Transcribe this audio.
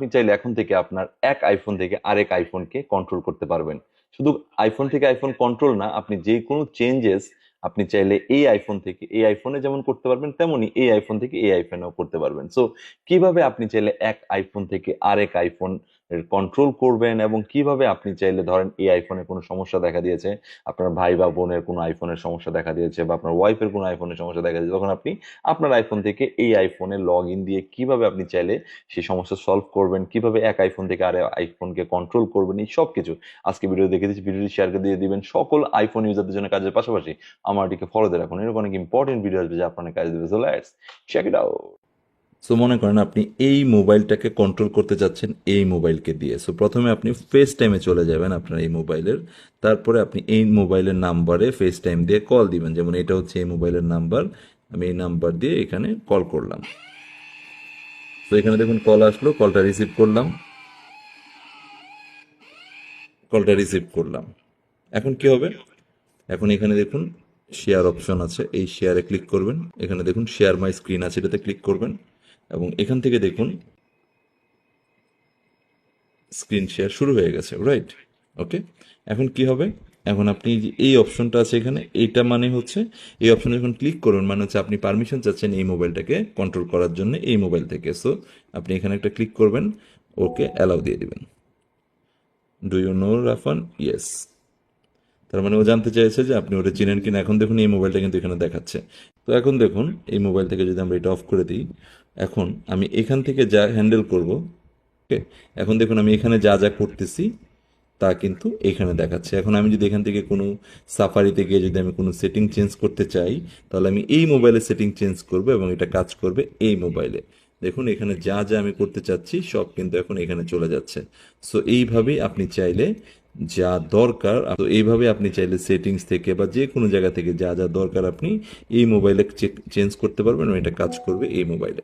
আপনি চাইলে এখন থেকে আপনার এক আইফোন থেকে আরেক আইফোনকে কন্ট্রোল করতে পারবেন। শুধু আইফোন থেকে আইফোন কন্ট্রোল না, আপনি যে কোনো চেঞ্জেস আপনি চাইলে এই আইফোন থেকে, এই আইফোনে যেমন করতে পারবেন তেমনই এই আইফোন থেকে এই আইফোনেও করতে পারবেন। সো কীভাবে আপনি চাইলে এক আইফোন থেকে আরেক আইফোন কন্ট্রোল করবেন এবং কীভাবে আপনি চাইলে ধরেন এই আইফোনে কোনো সমস্যা দেখা দিয়েছে, আপনার ভাই বা বোনের কোনো আইফোনের সমস্যা দেখা দিয়েছে বা আপনার ওয়াইফের কোনো আইফোনের সমস্যা দেখা দিয়েছে, তখন আপনি আপনার আইফোন থেকে এই আইফোনে লগ ইন দিয়ে কীভাবে আপনি চাইলে সেই সমস্যা সলভ করবেন, কীভাবে এক আইফোন থেকে আরেক আইফোনকে কন্ট্রোল করবেন, এই সব কিছু আজকে ভিডিও দেখে দিচ্ছি ভিডিওটি শেয়ার করে দিয়ে দিবেন সকল আইফোন ইউজারদের জন্য কাজের পাশাপাশি। আমার এটিকে ফলো দিয়ে রাখুন, এরকম অনেক ইম্পর্টেন্ট ভিডিও আসবে যা আপনার কাজ দেবে চেক ইট আউট সো মনে করেন আপনি এই মোবাইলটাকে কন্ট্রোল করতে চাচ্ছেন এই মোবাইলকে দিয়ে। সো প্রথমে আপনি ফেস টাইমে চলে যাবেন আপনার এই মোবাইলের। তারপরে আপনি এই মোবাইলের নাম্বারে ফেস টাইম দিয়ে কল দিবেন। যেমন এটা হচ্ছে এই মোবাইলের নাম্বার। আমি এই নাম্বার দিয়ে এখানে কল করলাম। তো এখানে দেখুন কল আসলো কলটা রিসিভ করলাম। কলটা রিসিভ করলাম। এখন কি হবে? এখন এখানে দেখুন শেয়ার অপশন আছে। এই শেয়ারে ক্লিক করবেন। এখানে দেখুন শেয়ার মাই স্ক্রিন আছে, এটাতে ক্লিক করবেন। এবং এখান থেকে দেখুন স্ক্রিন শেয়ার শুরু হয়ে গেছে রাইট ওকে এখন কি হবে? এখন আপনি এই অপশনটা আছে এখানে, এইটা মানে হচ্ছে, এই অপশনে যখন ক্লিক করুন মানে হচ্ছে আপনি পারমিশন চাচ্ছেন এই মোবাইলটাকে কন্ট্রোল করার জন্য এই মোবাইল থেকে। সো আপনি এখানে একটা ক্লিক করবেন ওকে অ্যালাউ দিয়ে দিবেন। Do you know Rafan yes তার মানে ও জানতে চাইছে যে আপনি ওটা চিনেন কিনা। এখন দেখুন এই মোবাইলটা কিন্তু এখানে দেখাচ্ছে। তো এখন দেখুন, এই মোবাইল থেকে যদি আমরা এটা অফ করে দিই এখন আমি এখান থেকে যা হ্যান্ডেল করব ওকে এখন দেখুন আমি এখানে যা যা করতেছি, তা কিন্তু এখানে দেখাচ্ছে। এখন আমি যদি এখান থেকে কোনো সাফারিতে গিয়ে যদি আমি কোনো সেটিং চেঞ্জ করতে চাই, তাহলে আমি এই মোবাইলে সেটিং চেঞ্জ করব এবং এটা কাজ করবে এই মোবাইলে দেখুন, এখানে যা যা আমি করতে চাচ্ছি, সব কিন্তু এখন এখানে চলে যাচ্ছে। সো এইভাবেই আপনি চাইলে যা দরকার, তো এইভাবে আপনি চাইলে সেটিংস থেকে বা যে কোনো জায়গা থেকে যা যা দরকার আপনি এই মোবাইলে চেঞ্জ করতে পারবেন এবং এটা কাজ করবে এই মোবাইলে